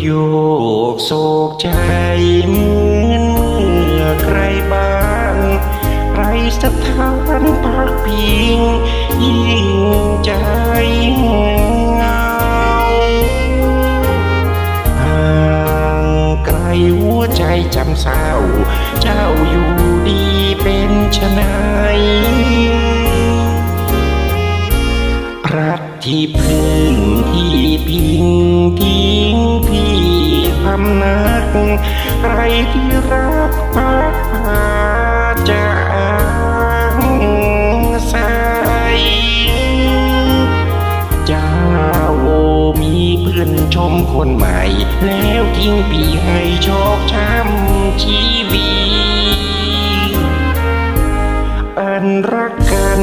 โยกโศกใจเหมือนเมื่อใครบ้างไรสถานพักพิงยิ่งใจเงาห่างไกลหัวใจจำเศร้า เจ้าอยู่ดีเป็นชนาย รักที่พึ่งที่พิงทิ้งพี่พำนักใครที่รักพักพาจะอ้างใสเจ้ามีเพื่อนชมคนใหม่ แล้วทิ้งพี่ให้โชคช้ำชีวิตอันรักกัน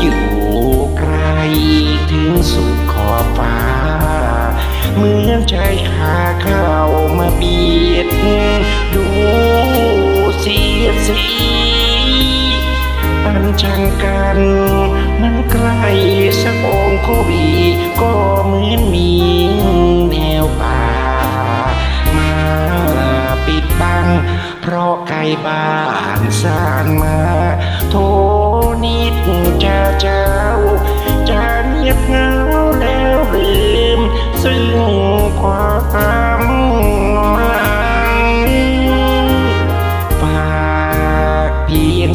อยู่ ถึงสุดขอบฟ้า เหมือนใจขาเข้ามาเบียด ดูเสียสีอันช่างกันมันใกล้สักองค์โคบีก็เหมือนมีแนวป่า มาปิดบัง เพราะไกลบ้านสานมา โทนิดจะเจ้า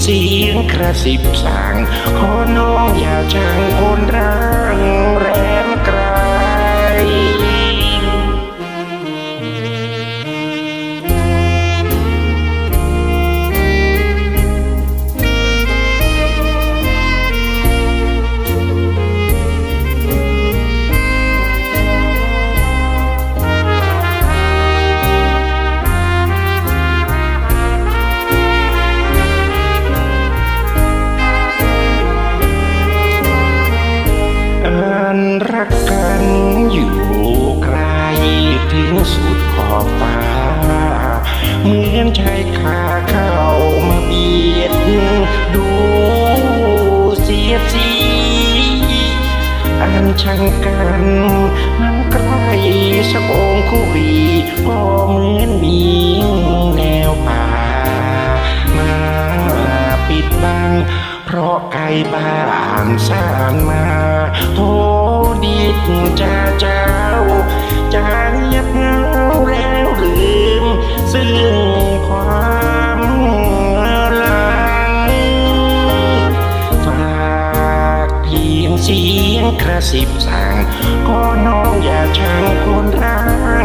เสียงกระสิบสั่งขอน้องอย่าช่าง อยู่ไกลถึงสุดขอบฟ้าเหมือนชายคาเข้ามาเบียด ดูเสียสีอันช่างกันมันใกล้สักองค์คุรีก็เหมือนมีแนวป่ามาปิดบัง เพราะไกลบ้านสานมาโท ดิดจะเจ้าจะเงียบเหงาแล้วลืมซึ่งความหลังฝากเพียงเสียงกระสิบสั่งกอน้องอย่าชังคนร้าง